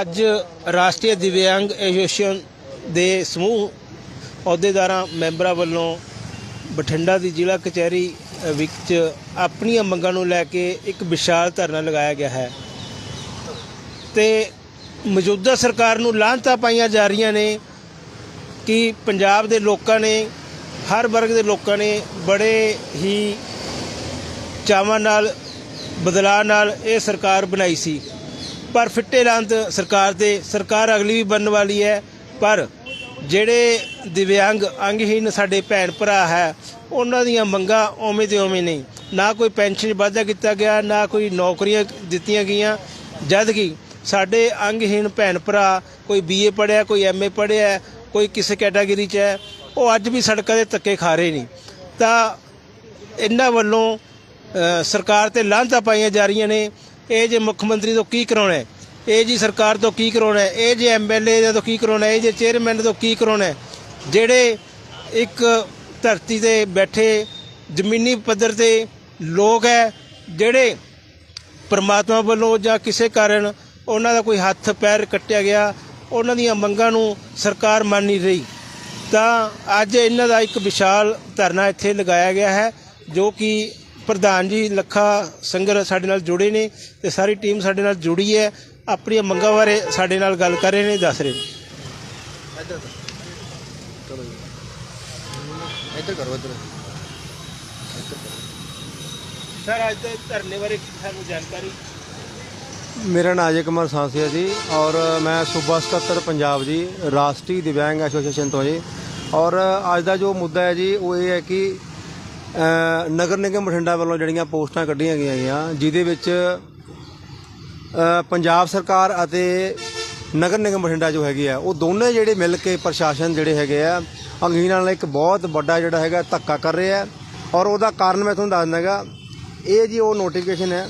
ਅੱਜ ਰਾਸ਼ਟਰੀ ਦਿਵਿਆਂਗ ਐਸੋਸੀਏਸ਼ਨ ਦੇ ਸਮੂਹ ਅਹੁਦੇਦਾਰਾਂ ਮੈਂਬਰਾਂ ਵੱਲੋਂ ਬਠਿੰਡਾ ਦੀ ਜ਼ਿਲ੍ਹਾ ਕਚਹਿਰੀ ਵਿੱਚ ਆਪਣੀਆਂ ਮੰਗਾਂ ਨੂੰ ਲੈ ਕੇ ਇੱਕ ਵਿਸ਼ਾਲ ਧਰਨਾ ਲਗਾਇਆ ਗਿਆ ਹੈ। ਤੇ ਮੌਜੂਦਾ ਸਰਕਾਰ ਨੂੰ ਲਾਹਨਤਾਂ ਪਾਈਆਂ ਜਾ ਰਹੀਆਂ ਨੇ ਕਿ ਪੰਜਾਬ ਦੇ ਲੋਕਾਂ ਨੇ, ਹਰ ਵਰਗ ਦੇ ਲੋਕਾਂ ਨੇ ਬੜੇ ਹੀ ਚਾਵਾਂ ਨਾਲ ਬਦਲਾਅ ਨਾਲ ਇਹ ਸਰਕਾਰ ਬਣਾਈ ਸੀ। ਪਰ ਫਿੱਟੇ ਲੰਦ ਸਰਕਾਰ ਤੇ, ਸਰਕਾਰ ਅਗਲੀ ਵੀ ਬਣਨ ਵਾਲੀ ਹੈ। ਪਰ ਜਿਹੜੇ ਦਿਵਿਆਂਗ ਅੰਗਹੀਨ ਸਾਡੇ ਭੈਣ ਭਰਾ ਹੈ, ਉਹਨਾਂ ਦੀਆਂ ਮੰਗਾਂ ਉਵੇਂ ਤੇ ਉਵੇਂ ਨਹੀਂ। ਨਾ ਕੋਈ ਪੈਨਸ਼ਨ ਵਾਧਾ ਕੀਤਾ ਗਿਆ, ਨਾ ਕੋਈ ਨੌਕਰੀਆਂ ਦਿੱਤੀਆਂ ਗਈਆਂ। ਜਦ ਕਿ ਸਾਡੇ ਅੰਗਹੀਨ ਭੈਣ ਭਰਾ ਕੋਈ ਬੀਏ ਪੜ੍ਹਿਆ, ਕੋਈ ਐਮਏ ਪੜ੍ਹਿਆ, ਕੋਈ ਕਿਸੇ ਕੈਟਾਗਰੀ 'ਚ ਹੈ, ਉਹ ਅੱਜ ਵੀ ਸੜਕਾਂ ਦੇ ਧੱਕੇ ਖਾ ਰਹੇ ਨੇ। ਤਾਂ ਇਹਨਾਂ ਵੱਲੋਂ ਸਰਕਾਰ ਤੇ ਲਾਂਝਾ ਪਾਈਆਂ ਜਾ ਰਹੀਆਂ ਨੇ। ਇਹ ਜੇ ਮੁੱਖ ਮੰਤਰੀ ਤੋਂ ਕੀ ਕਰਾਉਣਾ ਇਹ ਜੀ ਸਰਕਾਰ ਤੋਂ ਕੀ ਕਰਾਉਣਾ ਇਹ ਜੇ ਐਮਐਲਏ ਤੋਂ ਕੀ ਕਰਾਉਣਾ ਇਹ ਜੇ ਚੇਅਰਮੈਨ ਤੋਂ ਕੀ ਕਰਾਉਣਾ ਜਿਹੜੇ ਇੱਕ ਧਰਤੀ ਤੇ ਬੈਠੇ ਜ਼ਮੀਨੀ ਪੱਧਰ ਤੇ ਲੋਕ ਹੈ, ਜਿਹੜੇ ਪਰਮਾਤਮਾ ਵੱਲੋਂ ਜਾਂ ਕਿਸੇ ਕਾਰਨ ਉਹਨਾਂ ਦਾ ਕੋਈ ਹੱਥ ਪੈਰ ਕੱਟਿਆ ਗਿਆ, ਉਹਨਾਂ ਦੀਆਂ ਮੰਗਾਂ ਨੂੰ ਸਰਕਾਰ ਮੰਨ ਨਹੀਂ ਰਹੀ। ਤਾਂ ਅੱਜ ਇਹਨਾਂ ਦਾ ਇੱਕ ਵਿਸ਼ਾਲ ਧਰਨਾ ਇੱਥੇ ਲਗਾਇਆ ਗਿਆ ਹੈ, ਜੋ ਕਿ ਪ੍ਰਧਾਨ ਜੀ ਲੱਖਾ ਸੰਗਰ ਸਾਡੇ ਨਾਲ ਜੁੜੇ ਨੇ ਤੇ ਸਾਰੀ ਟੀਮ ਸਾਡੇ ਨਾਲ ਜੁੜੀ ਹੈ। ਆਪਣੀਆਂ ਮੰਗਾਂ ਬਾਰੇ ਸਾਡੇ ਨਾਲ ਗੱਲ ਕਰ ਰਹੇ ਨੇ ਦੱਸ ਰਹੇ ਨੇ। ਇੱਧਰ ਕਰੋ। ਇੱਧਰ ਸਰ ਅੱਜ ਦੇ ਧਰਨੇ ਬਾਰੇ ਸਾਨੂੰ ਜਾਣਕਾਰੀ? ਮੇਰਾ ਨਾਮ ਅਜੇ ਕੁਮਾਰ ਸਾਂਸੀਆ ਜੀ ਔਰ ਮੈਂ ਸੂਬਾ ਸਕੱਤਰ ਪੰਜਾਬ ਜੀ ਰਾਸ਼ਟਰੀ ਦਿਵਿਆਂਗ ਐਸੋਸੀਏਸ਼ਨ ਤੋਂ ਜੀ। ਔਰ ਅੱਜ ਦਾ ਜੋ ਮੁੱਦਾ ਹੈ ਜੀ ਉਹ ਇਹ ਹੈ ਕਿ ਨਗਰ ਨਿਗਮ ਬਠਿੰਡਾ ਵੱਲੋਂ ਜਿਹੜੀਆਂ ਪੋਸਟਾਂ ਕੱਢੀਆਂ ਗਈਆਂ ਗਈਆਂ, ਜਿਹਦੇ ਵਿੱਚ ਪੰਜਾਬ ਸਰਕਾਰ ਅਤੇ ਨਗਰ ਨਿਗਮ ਬਠਿੰਡਾ ਜੋ ਹੈਗੀ ਆ, ਉਹ ਦੋਨੇ ਜਿਹੜੇ ਮਿਲ ਕੇ ਪ੍ਰਸ਼ਾਸਨ ਜਿਹੜੇ ਹੈਗੇ ਆ, ਅੰਗਹੀਣਾਂ ਨਾਲ ਇੱਕ ਬਹੁਤ ਵੱਡਾ ਜਿਹੜਾ ਹੈਗਾ ਧੱਕਾ ਕਰ ਰਿਹਾ ਹੈ ਔਰ ਉਹਦਾ ਕਾਰਨ ਮੈਂ ਤੁਹਾਨੂੰ ਦੱਸ ਦਿੰਦਾਗਾ ਇਹ ਜੀ ਉਹ ਨੋਟੀਫਿਕੇਸ਼ਨ ਹੈ,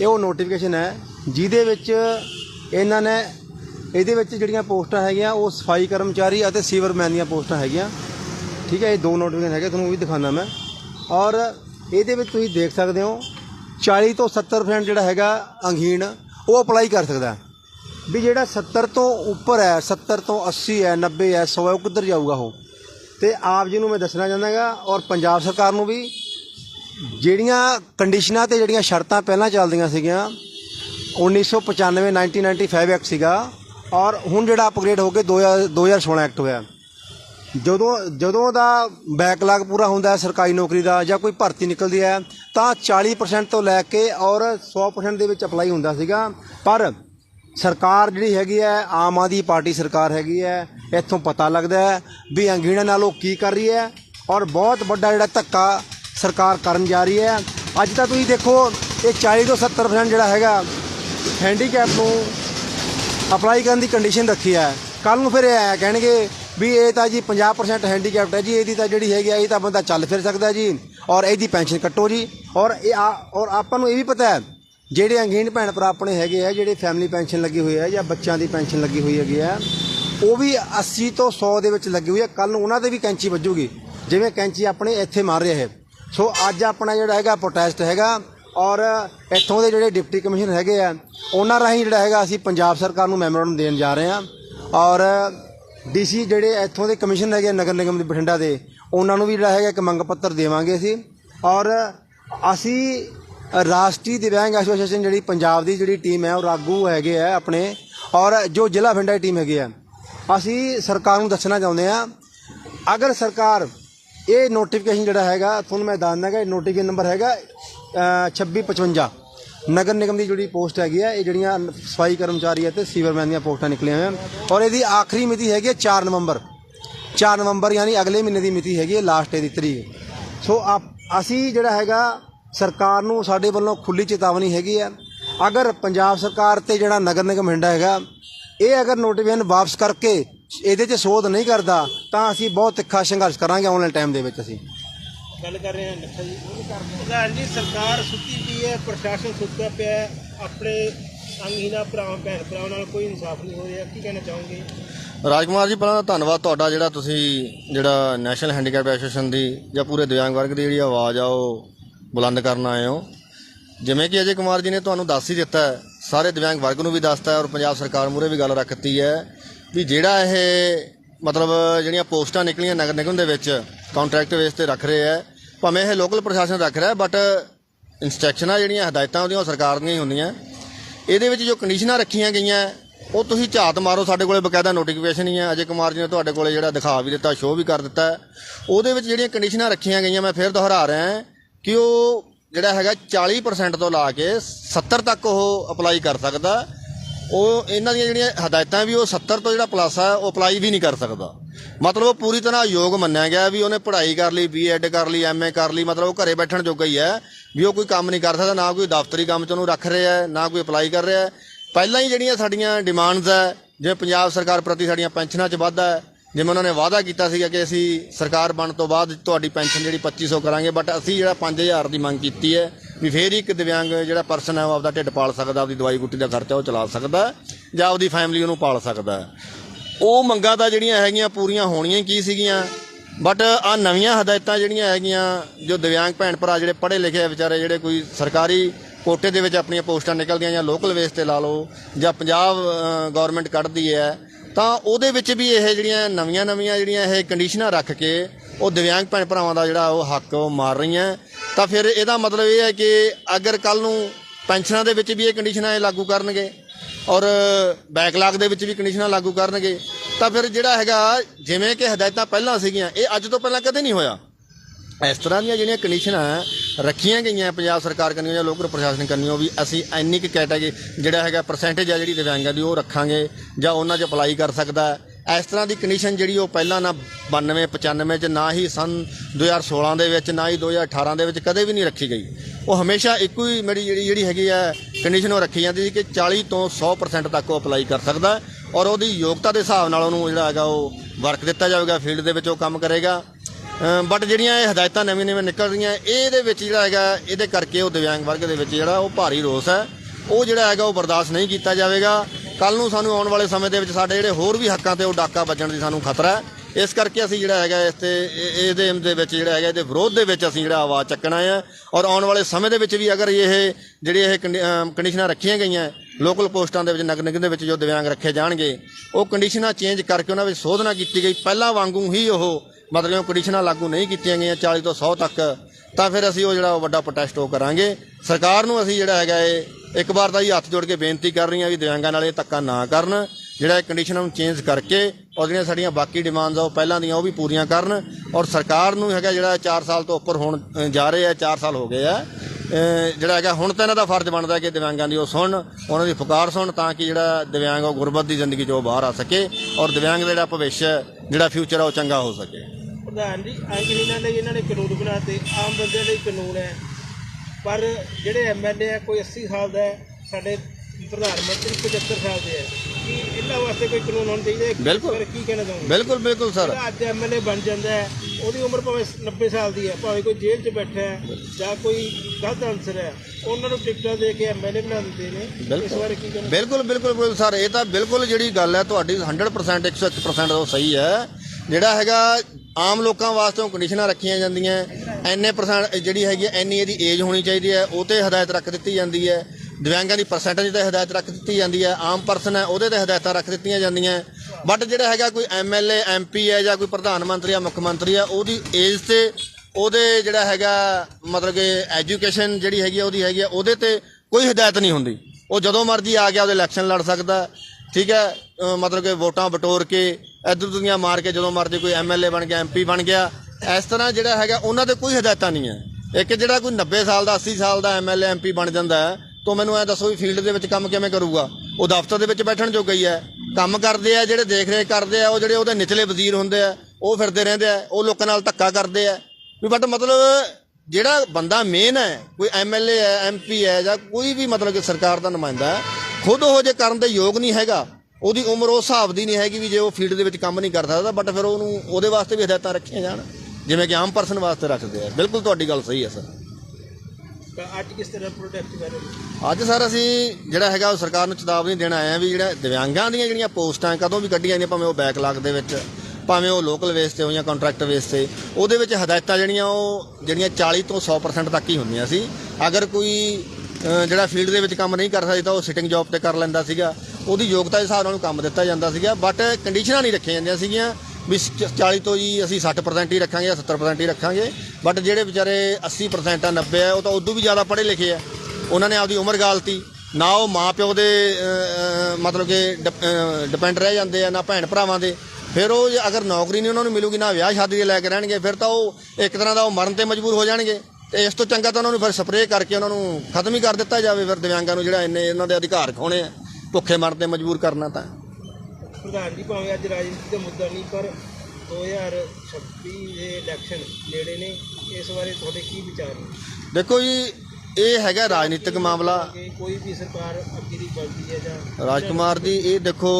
ਇਹ ਉਹ ਨੋਟੀਫਿਕੇਸ਼ਨ ਹੈ, ਜਿਹਦੇ ਵਿੱਚ ਇਹਨਾਂ ਨੇ, ਇਹਦੇ ਵਿੱਚ ਜਿਹੜੀਆਂ ਪੋਸਟਾਂ ਹੈਗੀਆਂ, ਉਹ ਸਫ਼ਾਈ ਕਰਮਚਾਰੀ ਅਤੇ ਸੀਵਰਮੈਨ ਦੀਆਂ ਪੋਸਟਾਂ ਹੈਗੀਆਂ ਠੀਕ ਹੈ, ਇਹ ਦੋ ਨੋਟੀਫਿਕੇਸ਼ਨ ਹੈਗੇ, ਤੁਹਾਨੂੰ ਉਹ ਵੀ ਦਿਖਾਉਂਦਾ ਮੈਂ। ਔਰ ਇਹਦੇ ਵਿੱਚ ਤੁਸੀਂ ਦੇਖ ਸਕਦੇ ਹੋ 40 ਤੋਂ 70% ਜਿਹੜਾ ਹੈਗਾ ਅੰਗਹੀਣ, ਉਹ ਅਪਲਾਈ ਕਰ ਸਕਦਾ ਵੀ ਜਿਹੜਾ 70 ਤੋਂ ਉੱਪਰ ਹੈ 70 ਤੋਂ 80 ਹੈ 90 ਹੈ 100 ਹੈ, ਉਹ ਕਿੱਧਰ ਜਾਊਗਾ ਉਹ? ਤੇ ਆਪ ਜੀ ਨੂੰ ਮੈਂ ਦੱਸਣਾ ਚਾਹੁੰਦਾਗਾ, ਔਰ ਪੰਜਾਬ ਸਰਕਾਰ ਨੂੰ ਵੀ, ਜਿਹੜੀਆਂ ਕੰਡੀਸ਼ਨਾਂ ਤੇ ਜਿਹੜੀਆਂ ਸ਼ਰਤਾਂ ਪਹਿਲਾਂ ਚੱਲਦੀਆਂ ਸੀਗੀਆਂ 1995 1995 ਐਕਟ ਸੀਗਾ, ਔਰ ਹੁਣ ਜਿਹੜਾ ਅਪਗ੍ਰੇਡ ਹੋ ਕੇ 2000 2016 ਐਕਟ ਹੋਇਆ। ਜਦੋਂ ਜਦੋਂ ਦਾ ਬੈਕਲਾਗ ਪੂਰਾ ਹੁੰਦਾ ਹੈ ਸਰਕਾਰੀ ਨੌਕਰੀ ਦਾ ਜਾਂ ਕੋਈ ਭਰਤੀ ਨਿਕਲਦੀ ਹੈ, ਤਾਂ 40% ਤੋਂ ਲੈ ਕੇ ਔਰ 100% ਦੇ ਵਿੱਚ ਅਪਲਾਈ ਹੁੰਦਾ ਸੀਗਾ। ਪਰ ਸਰਕਾਰ ਜਿਹੜੀ ਹੈਗੀ ਹੈ, ਆਮ ਆਦਮੀ ਪਾਰਟੀ ਸਰਕਾਰ ਹੈਗੀ ਹੈ, ਇੱਥੋਂ ਪਤਾ ਲੱਗਦਾ ਹੈ ਵੀ ਅੰਗੀਣਾ ਨਾਲ ਉਹ ਕੀ ਕਰ ਰਹੀ ਹੈ ਔਰ ਬਹੁਤ ਵੱਡਾ ਜਿਹੜਾ ਧੱਕਾ ਸਰਕਾਰ ਕਰਨ ਜਾ ਰਹੀ ਹੈ। ਅੱਜ ਤਾਂ ਤੁਸੀਂ ਦੇਖੋ, ਇਹ 40 ਤੋਂ 70% ਜਿਹੜਾ ਹੈਗਾ ਹੈਂਡੀਕੈਪ ਨੂੰ ਅਪਲਾਈ ਕਰਨ ਦੀ ਕੰਡੀਸ਼ਨ ਰੱਖੀ ਹੈ। ਕੱਲ ਨੂੰ ਫਿਰ ਇਹ ਐਂ ਕਹਿਣਗੇ ਵੀ ਇਹ ਤਾਂ ਜੀ 50% ਹੈਂਡੀਕੈਪਟ ਹੈ ਜੀ, ਇਹਦੀ ਤਾਂ ਜਿਹੜੀ ਹੈਗੀ ਆ, ਇਹ ਤਾਂ ਬੰਦਾ ਚੱਲ ਫਿਰ ਸਕਦਾ ਜੀ ਔਰ ਇਹਦੀ ਪੈਨਸ਼ਨ ਕੱਟੋ ਜੀ। ਔਰ ਇਹ ਆ, ਔਰ ਆਪਾਂ ਨੂੰ ਇਹ ਵੀ ਪਤਾ ਹੈ, ਜਿਹੜੇ ਅੰਗਹੀਣ ਭੈਣ ਭਰਾ ਆਪਣੇ ਹੈਗੇ ਆ, ਜਿਹੜੇ ਫੈਮਿਲੀ ਪੈਨਸ਼ਨ ਲੱਗੀ ਹੋਈ ਹੈ ਜਾਂ ਬੱਚਿਆਂ ਦੀ ਪੈਨਸ਼ਨ ਲੱਗੀ ਹੋਈ ਹੈਗੀ ਆ, ਉਹ ਵੀ 80 ਤੋਂ 100 ਦੇ ਵਿੱਚ ਲੱਗੀ ਹੋਈ ਹੈ। ਕੱਲ ਨੂੰ ਉਹਨਾਂ ਤੇ ਵੀ ਕੈਂਚੀ ਵੱਜੂਗੀ, ਜਿਵੇਂ ਕੈਂਚੀ ਆਪਣੇ ਇੱਥੇ ਮਾਰ ਰਿਹਾ ਹੈ। ਸੋ ਅੱਜ ਆਪਣਾ ਜਿਹੜਾ ਹੈਗਾ ਪ੍ਰੋਟੈਸਟ ਹੈਗਾ, ਔਰ ਇੱਥੋਂ ਦੇ ਜਿਹੜੇ ਡਿਪਟੀ ਕਮਿਸ਼ਨਰ ਹੈਗੇ ਆ, ਉਹਨਾਂ ਰਾਹੀਂ ਜਿਹੜਾ ਹੈਗਾ ਅਸੀਂ ਪੰਜਾਬ ਸਰਕਾਰ ਨੂੰ ਮੈਮੋਰੰਡਮ ਦੇਣ ਜਾ ਰਹੇ ਹਾਂ। ਔਰ ਡੀਸੀ ਜਿਹੜੇ ਇੱਥੋਂ ਦੇ ਕਮਿਸ਼ਨ ਹੈਗੇ ਆ ਨਗਰ ਨਿਗਮ ਦੇ ਬਠਿੰਡਾ ਦੇ ਉਹਨਾਂ ਨੂੰ ਵੀ ਜਿਹੜਾ ਹੈਗਾ ਇੱਕ ਮੰਗ ਪੱਤਰ ਦੇਵਾਂਗੇ ਅਸੀਂ। ਔਰ ਅਸੀਂ ਰਾਸ਼ਟਰੀ ਦਿਵਿਆਂਗ ਐਸੋਸੀਏਸ਼ਨ ਜਿਹੜੀ ਪੰਜਾਬ ਦੀ ਜਿਹੜੀ ਟੀਮ ਹੈ ਉਹ ਰਾਗੂ ਹੈਗੇ ਆ ਆਪਣੇ। ਔਰ ਜੋ ਜ਼ਿਲ੍ਹਾ ਬਠਿੰਡਾ ਦੀ ਟੀਮ ਹੈਗੀ ਆ ਅਸੀਂ ਸਰਕਾਰ ਨੂੰ ਦੱਸਣਾ ਚਾਹੁੰਦੇ ਆ ਅਗਰ ਸਰਕਾਰ ਇਹ ਨੋਟੀਫਿਕੇਸ਼ਨ ਜਿਹੜਾ ਹੈਗਾ ਤੁਹਾਨੂੰ ਮੈਂ ਦੱਸ ਦਾਂਗਾ ਇਹ ਨੋਟੀਫਿਕੇਸ਼ਨ ਨੰਬਰ ਹੈਗਾ ਅ, 2655 ਨਗਰ ਨਿਗਮ ਦੀ ਜਿਹੜੀ ਪੋਸਟ ਹੈਗੀ ਆ, ਇਹ ਜਿਹੜੀਆਂ ਸਫ਼ਾਈ ਕਰਮਚਾਰੀ ਅਤੇ ਸੀਵਰਮੈਨ ਦੀਆਂ ਪੋਸਟਾਂ ਨਿਕਲੀਆਂ ਹੋਈਆਂ ਔਰ ਇਹਦੀ ਆਖਰੀ ਮਿਤੀ ਹੈਗੀ ਹੈ 4 ਨਵੰਬਰ। 4 ਨਵੰਬਰ ਯਾਨੀ ਅਗਲੇ ਮਹੀਨੇ ਦੀ ਮਿਤੀ ਹੈਗੀ ਹੈ ਲਾਸਟ ਡੇ ਦੀ ਤਰੀਕ। ਸੋ ਆਪ- ਅਸੀਂ ਜਿਹੜਾ ਹੈਗਾ, ਸਰਕਾਰ ਨੂੰ ਸਾਡੇ ਵੱਲੋਂ ਖੁੱਲੀ ਚੇਤਾਵਨੀ ਹੈਗੀ ਆ। ਅਗਰ ਪੰਜਾਬ ਸਰਕਾਰ ਤੇ ਜਿਹੜਾ ਨਗਰ ਨਿਗਮ ਹਿੰਡਾ ਹੈਗਾ, ਇਹ ਅਗਰ ਨੋਟੀਫਿਕੇਸ਼ਨ ਵਾਪਸ ਕਰਕੇ ਇਹਦੇ 'ਚ ਸੋਧ ਨਹੀਂ ਕਰਦਾ, ਤਾਂ ਅਸੀਂ ਬਹੁਤ ਤਿੱਖਾ ਸੰਘਰਸ਼ ਕਰਾਂਗੇ ਆਉਣ ਵਾਲੇ ਟਾਈਮ ਦੇ ਵਿੱਚ ਅਸੀਂ। ਗੱਲ ਕਰ ਰਹੇ ਹਾਂ ਲੱਖਾ ਜੀ। ਪ੍ਰਧਾਨ ਜੀ, ਸਰਕਾਰ ਸੁੱਤੀ ਪਈ ਹੈ, ਪ੍ਰਸ਼ਾਸਨ ਸੁੱਤਾ ਪਿਆ ਹੈ। ਆਪਣੇ ਅੰਗਹੀਨਾ ਭਰਾਵਾਂ ਭੈਣ ਭਰਾਵਾਂ ਨਾਲ ਕੋਈ ਇਨਸਾਫ ਨਹੀਂ ਹੋ ਰਿਹਾ। ਕੀ ਕਹਿਣਾ ਚਾਹੋਗੇ? ਰਾਜਕੁਮਾਰ ਜੀ, ਪਹਿਲਾਂ ਤਾਂ ਧੰਨਵਾਦ ਤੁਹਾਡਾ ਜਿਹੜਾ ਤੁਸੀਂ ਜਿਹੜਾ ਨੈਸ਼ਨਲ ਹੈਂਡੀਕੈਪ ਐਸੋਸੀਏਸ਼ਨ ਦੀ ਜਾਂ ਪੂਰੇ ਦਿਵਿਆਂਗ ਵਰਗ ਦੀ ਜਿਹੜੀ ਆਵਾਜ਼ ਆ, ਉਹ ਬੁਲੰਦ ਕਰਨ ਆਏ ਹੋ। ਜਿਵੇਂ ਕਿ ਅਜੇ ਕੁਮਾਰ ਜੀ ਨੇ ਤੁਹਾਨੂੰ ਦੱਸ ਹੀ ਦਿੱਤਾ ਹੈ, ਸਾਰੇ ਦਿਵਿਆਂਗ ਵਰਗ ਨੂੰ ਵੀ ਦੱਸਤਾ ਹੈ ਔਰ ਪੰਜਾਬ ਸਰਕਾਰ ਮੂਰੇ ਵੀ ਗੱਲ ਰੱਖਤੀ ਹੈ ਵੀ ਜਿਹੜਾ ਇਹ ਮਤਲਬ ਜਿਹੜੀਆਂ ਪੋਸਟਾਂ ਨਿਕਲੀਆਂ ਨਗਰ ਨਿਗਮ ਦੇ ਵਿੱਚ ਕੰਟਰੈਕਟ ਬੇਸ ਤੇ ਰੱਖ ਰਹੇ ਹੈ ਭਾਵੇਂ ਇਹ ਲੋਕਲ ਪ੍ਰਸ਼ਾਸਨ ਰੱਖ ਰਿਹਾ ਬਟ ਇਨਸਟਰਕਸ਼ਨਾਂ ਜਿਹੜੀਆਂ, ਹਦਾਇਤਾਂ ਉਹਦੀਆਂ ਉਹ ਸਰਕਾਰ ਦੀਆਂ ਹੀ ਹੁੰਦੀਆਂ। ਇਹਦੇ ਵਿੱਚ ਜੋ ਕੰਡੀਸ਼ਨਾਂ ਰੱਖੀਆਂ ਗਈਆਂ, ਉਹ ਤੁਸੀਂ ਝਾਤ ਮਾਰੋ, ਸਾਡੇ ਕੋਲੇ ਬਕਾਇਦਾ ਨੋਟੀਫਿਕੇਸ਼ਨ ਹੀ ਹੈ ਅਜੇ ਕੁਮਾਰ ਜੀ ਨੇ ਤੁਹਾਡੇ ਕੋਲੇ ਜਿਹੜਾ ਦਿਖਾ ਵੀ ਦਿੱਤਾ ਸ਼ੋਅ ਵੀ ਕਰ ਦਿੱਤਾ। ਉਹਦੇ ਵਿੱਚ ਜਿਹੜੀਆਂ ਕੰਡੀਸ਼ਨਾਂ ਰੱਖੀਆਂ ਗਈਆਂ, ਮੈਂ ਫਿਰ ਦੁਹਰਾ ਰਿਹਾ ਕਿ ਉਹ ਜਿਹੜਾ ਹੈਗਾ 40% ਤੋਂ ਲਾ ਕੇ 70 ਤੱਕ ਉਹ ਅਪਲਾਈ ਕਰ ਸਕਦਾ। ਉਹ ਇਹਨਾਂ ਦੀਆਂ ਜਿਹੜੀਆਂ ਹਦਾਇਤਾਂ ਵੀ ਉਹ 70 ਤੋਂ ਜਿਹੜਾ ਪਲੱਸ ਹੈ ਉਹ ਅਪਲਾਈ ਵੀ ਨਹੀਂ ਕਰ ਸਕਦਾ। ਮਤਲਬ ਉਹ ਪੂਰੀ ਤਰ੍ਹਾਂ ਯੋਗ ਮੰਨਿਆ ਗਿਆ ਵੀ ਉਹਨੇ ਪੜ੍ਹਾਈ ਕਰ ਲਈ ਬੀਐਡ ਕਰ ਲਈ ਐਮਏ ਕਰ ਲਈ, ਮਤਲਬ ਉਹ ਘਰੇ ਬੈਠਣ ਜੋਗਾ ਹੀ ਹੈ ਵੀ ਉਹ ਕੋਈ ਕੰਮ ਨਹੀਂ ਕਰ ਸਕਦਾ, ਨਾ ਕੋਈ ਦਫ਼ਤਰੀ ਕੰਮ ਚ ਉਹਨੂੰ ਰੱਖ ਰਿਹਾ ਹੈ, ਨਾ ਕੋਈ ਅਪਲਾਈ ਕਰ ਰਿਹਾ ਹੈ। ਪਹਿਲਾਂ ਹੀ ਜਿਹੜੀਆਂ ਸਾਡੀਆਂ ਡਿਮਾਂਡਸ ਹੈ, ਜਿਵੇਂ ਪੰਜਾਬ ਸਰਕਾਰ ਪ੍ਰਤੀ ਸਾਡੀਆਂ ਪੈਨਸ਼ਨਾਂ 'ਚ ਵਾਧਾ ਹੈ, ਜਿਵੇਂ ਉਹਨਾਂ ਨੇ ਵਾਅਦਾ ਕੀਤਾ ਸੀਗਾ ਕਿ ਅਸੀਂ ਸਰਕਾਰ ਬਣ ਤੋਂ ਬਾਅਦ ਤੁਹਾਡੀ ਪੈਨਸ਼ਨ ਜਿਹੜੀ 2500 ਕਰਾਂਗੇ ਬਟ ਅਸੀਂ ਜਿਹੜਾ 5000 ਦੀ ਮੰਗ ਕੀਤੀ ਹੈ ਵੀ ਫੇਰ ਹੀ ਇੱਕ ਦਿਵਿਆਂਗ ਜਿਹੜਾ ਪਰਸਨ ਹੈ ਉਹ ਆਪਦਾ ਢਿੱਡ ਪਾਲ ਸਕਦਾ, ਆਪਦੀ ਦਵਾਈ ਬੂਟੀ ਦਾ ਖਰਚਾ ਉਹ ਚਲਾ ਸਕਦਾ ਜਾਂ ਆਪਦੀ ਫੈਮਿਲੀ ਉਹਨੂੰ ਪਾਲ ਸਕਦਾ ਉਹ ਮੰਗਾਂ ਤਾਂ ਜਿਹੜੀਆਂ ਹੈਗੀਆਂ ਪੂਰੀਆਂ ਹੋਣੀਆਂ ਹੀ ਕੀ ਸੀਗੀਆਂ? ਬਟ ਆ ਨਵੀਆਂ ਹਦਾਇਤਾਂ ਜਿਹੜੀਆਂ ਹੈਗੀਆਂ, ਜੋ ਦਿਵਿਆਂਗ ਭੈਣ ਭਰਾ ਜਿਹੜੇ ਪੜ੍ਹੇ ਲਿਖੇ ਆ ਵਿਚਾਰੇ, ਜਿਹੜੇ ਕੋਈ ਸਰਕਾਰੀ ਕੋਟੇ ਦੇ ਵਿੱਚ ਆਪਣੀਆਂ ਪੋਸਟਾਂ ਨਿਕਲਦੀਆਂ ਜਾਂ ਲੋਕਲ ਵੇਸ ਤੇ ਲਾ ਲਓ, ਜਾਂ ਪੰਜਾਬ ਗਵਰਨਮੈਂਟ ਕੱਢਦੀ ਹੈ, ਤਾਂ ਉਹਦੇ ਵਿੱਚ ਵੀ ਇਹ ਜਿਹੜੀਆਂ ਨਵੀਆਂ ਨਵੀਆਂ ਜਿਹੜੀਆਂ ਇਹ ਕੰਡੀਸ਼ਨਾਂ ਰੱਖ ਕੇ ਉਹ ਦਿਵਿਆਂਗ ਭੈਣ ਭਰਾਵਾਂ ਦਾ ਜਿਹੜਾ ਉਹ ਹੱਕ ਉਹ ਮਾਰ ਰਹੀਆਂ। ਤਾਂ ਫਿਰ ਇਹਦਾ ਮਤਲਬ ਇਹ ਹੈ ਕਿ ਅਗਰ ਕੱਲ ਨੂੰ ਪੈਨਸ਼ਨਾਂ ਦੇ ਵਿੱਚ ਵੀ ਇਹ ਕੰਡੀਸ਼ਨਾਂ ਇਹ ਲਾਗੂ ਕਰਨਗੇ ਔਰ ਬੈਕਲਾਗ ਦੇ ਵਿੱਚ ਵੀ ਕੰਡੀਸ਼ਨਾਂ ਲਾਗੂ ਕਰਨਗੇ, ਤਾਂ ਫਿਰ ਜਿਹੜਾ ਹੈਗਾ ਜਿਵੇਂ ਕਿ ਹਦਾਇਤਾਂ ਪਹਿਲਾਂ ਸੀਗੀਆਂ, ਇਹ ਅੱਜ ਤੋਂ ਪਹਿਲਾਂ ਕਦੇ ਨਹੀਂ ਹੋਇਆ। ਇਸ ਤਰ੍ਹਾਂ ਦੀਆਂ ਜਿਹੜੀਆਂ ਕੰਡੀਸ਼ਨਾਂ ਰੱਖੀਆਂ ਗਈਆਂ ਪੰਜਾਬ ਸਰਕਾਰ ਕੰਨੀਓ ਜਾਂ ਲੋਕਲ ਪ੍ਰਸ਼ਾਸਨ ਕੰਨੀਓ ਵੀ ਅਸੀਂ ਇੰਨੀ ਕੁ ਕੈਟਾਗਰੀ ਜਿਹੜਾ ਹੈਗਾ ਪਰਸੈਂਟੇਜ ਆ ਜਿਹੜੀ ਦਿਵਿਆਂਗਾਂ ਦੀ, ਉਹ ਰੱਖਾਂਗੇ ਜਾਂ ਉਹਨਾਂ 'ਚ ਅਪਲਾਈ ਕਰ ਸਕਦਾ ਇਸ ਤਰ੍ਹਾਂ ਦੀ ਕੰਡੀਸ਼ਨ ਜਿਹੜੀ ਉਹ ਪਹਿਲਾਂ ਨਾ 92 95 ਚ, ਨਾ ਹੀ ਸਨ 2016 ਦੇ ਵਿੱਚ, ਨਾ ਹੀ 2018 ਦੇ ਵਿੱਚ ਕਦੇ ਵੀ ਨਹੀਂ ਰੱਖੀ ਗਈ। ਉਹ ਹਮੇਸ਼ਾ ਇੱਕੋ ਹੀ ਮੇਰੀ ਜਿਹੜੀ ਜਿਹੜੀ ਹੈਗੀ ਆ ਕੰਡੀਸ਼ਨ ਉਹ ਰੱਖੀ ਜਾਂਦੀ ਸੀ ਕਿ 40 ਤੋਂ 100% ਤੱਕ ਉਹ ਅਪਲਾਈ ਕਰ ਸਕਦਾ ਔਰ ਉਹਦੀ ਯੋਗਤਾ ਦੇ ਹਿਸਾਬ ਨਾਲ ਉਹਨੂੰ ਜਿਹੜਾ ਹੈਗਾ ਉਹ ਵਰਕ ਦਿੱਤਾ ਜਾਵੇਗਾ ਫੀਲਡ ਦੇ ਵਿੱਚ ਉਹ ਕੰਮ ਕਰੇਗਾ। ਬਟ ਜਿਹੜੀਆਂ ਇਹ ਹਦਾਇਤਾਂ ਨਵੀਂ ਨਵੀਆਂ ਨਿਕਲ ਰਹੀਆਂ ਇਹਦੇ ਵਿੱਚ ਜਿਹੜਾ ਹੈਗਾ, ਇਹਦੇ ਕਰਕੇ ਉਹ ਦਿਵਿਆਂਗ ਵਰਗ ਦੇ ਵਿੱਚ ਜਿਹੜਾ ਉਹ ਭਾਰੀ ਰੋਸ ਹੈ। ਉਹ ਜਿਹੜਾ ਹੈਗਾ ਉਹ ਬਰਦਾਸ਼ਤ ਨਹੀਂ ਕੀਤਾ ਜਾਵੇਗਾ। ਕੱਲ ਨੂੰ ਸਾਨੂੰ ਆਉਣ ਵਾਲੇ ਸਮੇਂ ਦੇ ਵਿੱਚ ਸਾਡੇ ਜਿਹੜੇ ਹੋਰ ਵੀ ਹੱਕਾਂ ਤੇ ਉਹ ਡਾਕਾ ਵੱਜਣ ਦੀ ਸਾਨੂੰ ਖਤਰਾ ਹੈ। ਇਸ ਕਰਕੇ ਅਸੀਂ ਜਿਹੜਾ ਹੈਗਾ ਇਸ ਤੇ ਇਹਦੇ ਦੇ ਵਿੱਚ ਜਿਹੜਾ ਹੈਗਾ ਇਹਦੇ ਵਿਰੋਧ ਦੇ ਵਿੱਚ ਅਸੀਂ ਜਿਹੜਾ ਆਵਾਜ਼ ਚੱਕਣਾ ਹੈ। ਔਰ ਆਉਣ ਵਾਲੇ ਸਮੇਂ ਦੇ ਵਿੱਚ ਵੀ ਅਗਰ ਇਹ ਜਿਹੜੇ ਇਹ ਕੰਡੀ- ਕੰਡੀਸ਼ਨਾਂ ਰੱਖੀਆਂ ਗਈਆਂ, ਲੋਕਲ ਪੋਸਟਾਂ ਦੇ ਵਿੱਚ ਨਗਰ ਨਿਗਮ ਦੇ ਵਿੱਚ ਜੋ ਦਿਵਿਆਂਗ ਰੱਖੇ ਜਾਣਗੇ, ਉਹ ਕੰਡੀਸ਼ਨਾਂ ਚੇਂਜ ਕਰਕੇ ਉਹਨਾਂ ਵਿੱਚ ਸੋਧਨਾ ਕੀਤੀ ਗਈ। ਪਹਿਲਾਂ ਵਾਂਗੂ ਹੀ ਉਹ ਮਤਲਬ ਕੰਡੀਸ਼ਨਾਂ ਲਾਗੂ ਨਹੀਂ ਕੀਤੀਆਂ ਗਈਆਂ 40 ਤੋਂ 100 ਤੱਕ, ਤਾਂ ਫਿਰ ਅਸੀਂ ਉਹ ਜਿਹੜਾ ਵੱਡਾ ਪ੍ਰੋਟੈਸਟ ਉਹ ਕਰਾਂਗੇ। ਸਰਕਾਰ ਨੂੰ ਅਸੀਂ ਜਿਹੜਾ ਹੈਗਾ ਇਹ ਇੱਕ ਵਾਰ ਤਾਂ ਹੀ ਹੱਥ ਜੋੜ ਕੇ ਬੇਨਤੀ ਕਰ ਰਹੀ ਹਾਂ ਵੀ ਦਿਵਿਆਂਗਾਂ ਨਾਲ ਇਹ ਧੱਕਾ ਨਾ ਕਰਨ, ਜਿਹੜਾ ਇਹ ਕੰਡੀਸ਼ਨਾਂ ਨੂੰ ਚੇਂਜ ਕਰਕੇ ਔਰ ਜਿਹੜੀਆਂ ਸਾਡੀਆਂ ਬਾਕੀ ਡਿਮਾਂਡਸ ਆ ਉਹ ਪਹਿਲਾਂ ਦੀਆਂ ਉਹ ਵੀ ਪੂਰੀਆਂ ਕਰਨ ਔਰ ਸਰਕਾਰ ਨੂੰ ਹੈਗਾ ਜਿਹੜਾ 4 ਸਾਲ ਤੋਂ ਉੱਪਰ ਹੋਣ ਜਾ ਰਹੇ ਆ 4 ਸਾਲ ਹੋ ਗਏ ਆ ਜਿਹੜਾ ਹੈਗਾ ਹੁਣ ਤਾਂ ਇਹਨਾਂ ਦਾ ਫਰਜ਼ ਬਣਦਾ ਕਿ ਦਿਵਿਆਂਗਾਂ ਦੀ ਉਹ ਸੁਣ, ਉਹਨਾਂ ਦੀ ਫੁਕਾਰ ਸੁਣਨ ਤਾਂ ਕਿ ਜਿਹੜਾ ਦਿਵਿਆਂਗ ਉਹ ਗੁਰਬਤ ਦੀ ਜ਼ਿੰਦਗੀ ਚੋਂ ਬਾਹਰ ਆ ਸਕੇ ਔਰ ਦਿਵਿਆਂਗ ਦਾ ਜਿਹੜਾ ਭਵਿੱਖ ਹੈ ਜਿਹੜਾ ਫਿਊਚਰ ਆ ਉਹ ਚੰਗਾ ਹੋ ਸਕੇ। ਪ੍ਰਧਾਨ ਜੀ, ਅੱਜ ਲਈ ਇਹਨਾਂ ਨੇ ਕਾਨੂੰਨ ਬਣਾਤੇ, ਆਮ ਬੰਦਿਆਂ ਲਈ ਕਾਨੂੰਨ ਹੈ। ਪਰ ਜਿਹੜੇ ਐਮਐਲਏ ਆ ਕੋਈ 80 ਸਾਲ ਦਾ ਹੈ ਸਾਡੇ ਪ੍ਰਧਾਨ ਮੰਤਰੀ 75 ਸਾਲ ਦੇ ਹੈ ਕੀ ਇਹਨਾਂ ਵਾਸਤੇ ਕੋਈ ਕਾਨੂੰਨ ਹੋਣਾ ਚਾਹੀਦਾ? ਹੈ? ਬਿਲਕੁਲ। ਫਿਰ ਕੀ ਕਹਿਣਾ ਚਾਹੋਗੇ? ਬਿਲਕੁਲ ਬਿਲਕੁਲ ਸਰ। ਜਿਹੜਾ ਅੱਜ ਐਮਐਲਏ ਬਣ ਜਾਂਦਾ ਹੈ ਉਹਦੀ ਉਮਰ ਭਾਵੇਂ 90 ਸਾਲ ਦੀ ਹੈ ਭਾਵੇਂ ਕੋਈ ਜੇਲ੍ਹ 'ਚ ਬੈਠਾ ਹੈ ਜਾਂ ਕੋਈ ਗਲਤ ਅਨਸਰ ਹੈ ਉਹਨਾਂ ਨੂੰ ਟਿਕਟਾਂ ਦੇ ਕੇ ਐਮਐਲਏ ਬਣਾ ਦਿੰਦੇ ਨੇ। ਇਸ ਬਿਲਕੁਲ। ਬਾਰੇ ਕੀ ਕਹਿਣਾ? ਬਿਲਕੁਲ ਬਿਲਕੁਲ ਬਿਲਕੁਲ ਸਰ ਇਹ ਤਾਂ ਬਿਲਕੁਲ ਜਿਹੜੀ ਗੱਲ ਹੈ ਤੁਹਾਡੀ 100% 101% ਉਹ ਸਹੀ ਹੈ। ਜਿਹੜਾ ਹੈਗਾ ਆਮ ਲੋਕਾਂ ਵਾਸਤੇ ਉਹ ਕੰਡੀਸ਼ਨਾਂ ਰੱਖੀਆਂ ਜਾਂਦੀਆਂ। ਐਨੇ ਪਰਸੈਂਟ ਜਿਹੜੀ ਹੈਗੀ ਹੈ, ਐਨੀ ਇਹਦੀ ਏਜ ਹੋਣੀ ਚਾਹੀਦੀ ਹੈ ਉਹ ਤੇ ਹਦਾਇਤ ਰੱਖ ਦਿੱਤੀ ਜਾਂਦੀ ਹੈ। ਦਿਵਿਆਂਗਾਂ ਦੀ ਪਰਸੈਂਟੇਜ ਤੇ ਹਦਾਇਤ ਰੱਖ ਦਿੱਤੀ ਜਾਂਦੀ ਹੈ ਆਮ ਪਰਸਨ ਹੈ ਉਹਦੇ ਤੇ ਹਦਾਇਤਾਂ ਰੱਖ ਦਿੱਤੀਆਂ ਜਾਂਦੀਆਂ ਬਟ ਜਿਹੜਾ ਹੈਗਾ ਕੋਈ ਐਮਐਲਏ ਐਮਪੀ ਹੈ ਜਾਂ ਕੋਈ ਪ੍ਰਧਾਨ ਮੰਤਰੀ ਜਾਂ ਮੁੱਖ ਮੰਤਰੀ ਹੈ ਉਹਦੀ ਏਜ ਤੇ ਉਹਦੇ ਜਿਹੜਾ ਹੈਗਾ ਮਤਲਬ ਕਿ ਐਜੂਕੇਸ਼ਨ ਜਿਹੜੀ ਹੈਗੀ ਆ ਉਹਦੀ ਹੈਗੀ ਆ ਉਹਦੇ ਤੇ ਕੋਈ ਹਦਾਇਤ ਨਹੀਂ ਹੁੰਦੀ। ਉਹ ਜਦੋਂ ਮਰਜ਼ੀ ਆ ਗਿਆ ਉਹਦੇ ਇਲੈਕਸ਼ਨ ਲੜ ਸਕਦਾ ਠੀਕ ਹੈ? ਮਤਲਬ ਕਿ ਵੋਟਾਂ ਬਟੋਰ ਕੇ ਇਧਰ ਦੁਨੀਆ ਮਾਰ ਕੇ ਜਦੋਂ ਮਰਜ਼ੀ ਕੋਈ ਐਮਐਲਏ ਬਣ ਗਿਆ ਐਮਪੀ ਬਣ ਗਿਆ ਇਸ ਤਰ੍ਹਾਂ ਜਿਹੜਾ ਹੈਗਾ, ਉਹਨਾਂ ਤੇ ਕੋਈ ਹਦਾਇਤਾਂ ਨਹੀਂ ਹੈ। ਇੱਕ ਜਿਹੜਾ ਕੋਈ 90 ਸਾਲ ਦਾ 80 ਸਾਲ ਦਾ ਐਮਐਲਏ ਐਮਪੀ ਬਣ ਜਾਂਦਾ ਹੈ, ਤਾਂ ਮੈਨੂੰ ਐ ਦੱਸੋ ਵੀ ਫੀਲਡ ਦੇ ਵਿੱਚ ਕੰਮ ਕਿਵੇਂ ਕਰੂਗਾ? ਉਹ ਦਫ਼ਤਰ ਦੇ ਵਿੱਚ ਬੈਠਣ ਜੋਗਾ ਹੀ ਹੈ। ਕੰਮ ਕਰਦੇ ਆ, ਜਿਹੜੇ ਦੇਖ ਰੇਖ ਕਰਦੇ ਆ, ਉਹ ਜਿਹੜੇ ਉਹਦੇ ਨਿਚਲੇ ਵਜ਼ੀਰ ਹੁੰਦੇ ਆ, ਉਹ ਫਿਰਦੇ ਰਹਿੰਦੇ ਆ, ਉਹ ਲੋਕਾਂ ਨਾਲ ਧੱਕਾ ਕਰਦੇ ਆ। ਵੀ ਬਟ ਮਤਲਬ ਜਿਹੜਾ ਬੰਦਾ ਮੇਨ ਹੈ, ਕੋਈ ਐਮਐਲਏ ਹੈ ਐਮਪੀ ਹੈ ਜਾਂ ਕੋਈ ਵੀ ਮਤਲਬ ਕਿ ਸਰਕਾਰ ਦਾ ਨੁਮਾਇੰਦਾ ਹੈ, ਖੁਦ ਉਹ ਜੇ ਕਰਨ ਦੇ ਯੋਗ ਨਹੀਂ ਹੈਗਾ, ਉਹਦੀ ਉਮਰ ਉਸ ਹਿਸਾਬ ਦੀ ਨਹੀਂ ਹੈਗੀ ਵੀ ਜੇ ਉਹ ਫੀਲਡ ਦੇ ਵਿੱਚ ਕੰਮ ਨਹੀਂ ਕਰ ਸਕਦਾ ਬਟ ਫਿਰ ਉਹਨੂੰ, ਉਹਦੇ ਵਾਸਤੇ ਵੀ ਹਦਾਇਤਾਂ ਰੱਖੀਆਂ ਜਾਣ। ਜਿਵੇਂ ਕਿ ਆਮ ਪਰਸਨ ਵਾਸਤੇ ਰੱਖਦੇ ਆ। ਬਿਲਕੁਲ ਤੁਹਾਡੀ ਗੱਲ ਸਹੀ ਹੈ ਸਰ। ਤਾਂ ਅੱਜ ਕਿਸ ਤਰ੍ਹਾਂ ਪ੍ਰੋਟੈਕਟ ਕਰ ਰਹੇ ਹੋ? ਅੱਜ ਸਰ ਅਸੀਂ ਜਿਹੜਾ ਹੈਗਾ ਉਹ ਸਰਕਾਰ ਨੂੰ ਚੇਤਾਵਨੀ ਦੇਣ ਆਏ ਆ ਵੀ ਜਿਹੜਾ ਦਿਵਿਆਂਗਾਂ ਦੀਆਂ ਜਿਹੜੀਆਂ ਪੋਸਟਾਂ ਕਦੋਂ ਵੀ ਕੱਢੀਆਂ ਜਾਂਦੀਆਂ ਭਾਵੇਂ ਉਹ ਬੈਕਲਾਗ ਦੇ ਵਿੱਚ ਭਾਵੇਂ ਉਹ ਲੋਕਲ ਵੇਸ ਤੇ ਹੋ ਜਾਂ ਕੰਟਰੈਕਟ ਵੇਸ ਤੇ ਉਹਦੇ ਵਿੱਚ ਹਦਾਇਤਾਂ ਜਿਹੜੀਆਂ ਉਹ ਜਿਹੜੀਆਂ 40 ਤੋਂ 100% ਤੱਕ ਹੀ ਹੁੰਦੀਆਂ ਸੀ। ਅਗਰ ਕੋਈ ਜਿਹੜਾ ਫੀਲਡ ਦੇ ਵਿੱਚ ਕੰਮ ਨਹੀਂ ਕਰ ਸਕਦਾ ਉਹ ਸਿਟਿੰਗ ਜੌਬ ਤੇ ਕਰ ਲੈਂਦਾ ਸੀਗਾ। ਉਹਦੀ ਯੋਗਤਾ ਦੇ ਹਿਸਾਬ ਨਾਲ ਉਹਨੂੰ ਕੰਮ ਦਿੱਤਾ ਜਾਂਦਾ ਸੀਗਾ ਬਟ ਕੰਡੀਸ਼ਨਾਂ ਨਹੀਂ ਰੱਖੀਆਂ ਜਾਂਦੀਆਂ ਸੀਗੀਆਂ। ਵੀ 40 ਤੋਂ ਜੀ ਅਸੀਂ 60% ਹੀ ਰੱਖਾਂਗੇ ਜਾਂ 70% ਹੀ ਰੱਖਾਂਗੇ। ਬਟ ਜਿਹੜੇ ਵਿਚਾਰੇ 80% ਆ 90 ਆ, ਉਹ ਤਾਂ ਉਦੋਂ ਵੀ ਜ਼ਿਆਦਾ ਪੜ੍ਹੇ ਲਿਖੇ ਆ। ਉਹਨਾਂ ਨੇ ਆਪਦੀ ਉਮਰ ਗਾਲਤੀ। ਨਾ ਉਹ ਮਾਂ ਪਿਓ ਦੇ ਮਤਲਬ ਕਿ ਡਿਪੈਂਡ ਰਹਿ ਜਾਂਦੇ ਆ, ਨਾ ਭੈਣ ਭਰਾਵਾਂ ਦੇ। ਫਿਰ ਉਹ ਅਗਰ ਨੌਕਰੀ ਨਹੀਂ ਉਹਨਾਂ ਨੂੰ ਮਿਲੂਗੀ, ਨਾ ਵਿਆਹ ਸ਼ਾਦੀ ਦੇ ਲੈ ਕੇ ਰਹਿਣਗੇ, ਫਿਰ ਤਾਂ ਉਹ ਇੱਕ ਤਰ੍ਹਾਂ ਦਾ ਉਹ ਮਰਨ ਤੇ ਮਜਬੂਰ ਹੋ ਜਾਣਗੇ। ਤੇ ਇਸ ਤੋਂ ਚੰਗਾ ਤਾਂ ਉਹਨਾਂ ਨੂੰ ਫਿਰ ਸਪਰੇਅ ਕਰਕੇ ਉਹਨਾਂ ਨੂੰ ਖਤਮ ਹੀ ਕਰ ਦਿੱਤਾ ਜਾਵੇ। ਫਿਰ ਦਿਵਿਆਂਗਾਂ ਨੂੰ ਜਿਹੜਾ ਇੰਨੇ ਇਹਨਾਂ ਦੇ ਅਧਿਕਾਰ ਖੋਣੇ ਆ, ਭੁੱਖੇ ਮਰਨ ਤੇ ਮਜਬੂਰ ਕਰਨਾ ਤਾਂ। ਪ੍ਰਧਾਨ ਜੀ ਭਾਵੇਂ ਅੱਜ ਰਾਜਨੀਤੀ ਦਾ ਮੁੱਦਾ ਨਹੀਂ ਪਰ 2026 ਦੇ ਇਲੈਕਸ਼ਨ ਨੇੜੇ ਨੇ। ਇਸ ਬਾਰੇ ਤੁਹਾਡੇ ਕੀ ਵਿਚਾਰ ਨੇ? ਦੇਖੋ ਜੀ ਇਹ ਹੈਗਾ ਰਾਜਨੀਤਿਕ ਮਾਮਲਾ। ਕਿ ਕੋਈ ਵੀ ਸਰਕਾਰ ਅੱਗੇ ਦੀ ਬਣਦੀ ਹੈ ਜਾਂ ਰਾਜਕੁਮਾਰ ਜੀ ਇਹ ਦੇਖੋ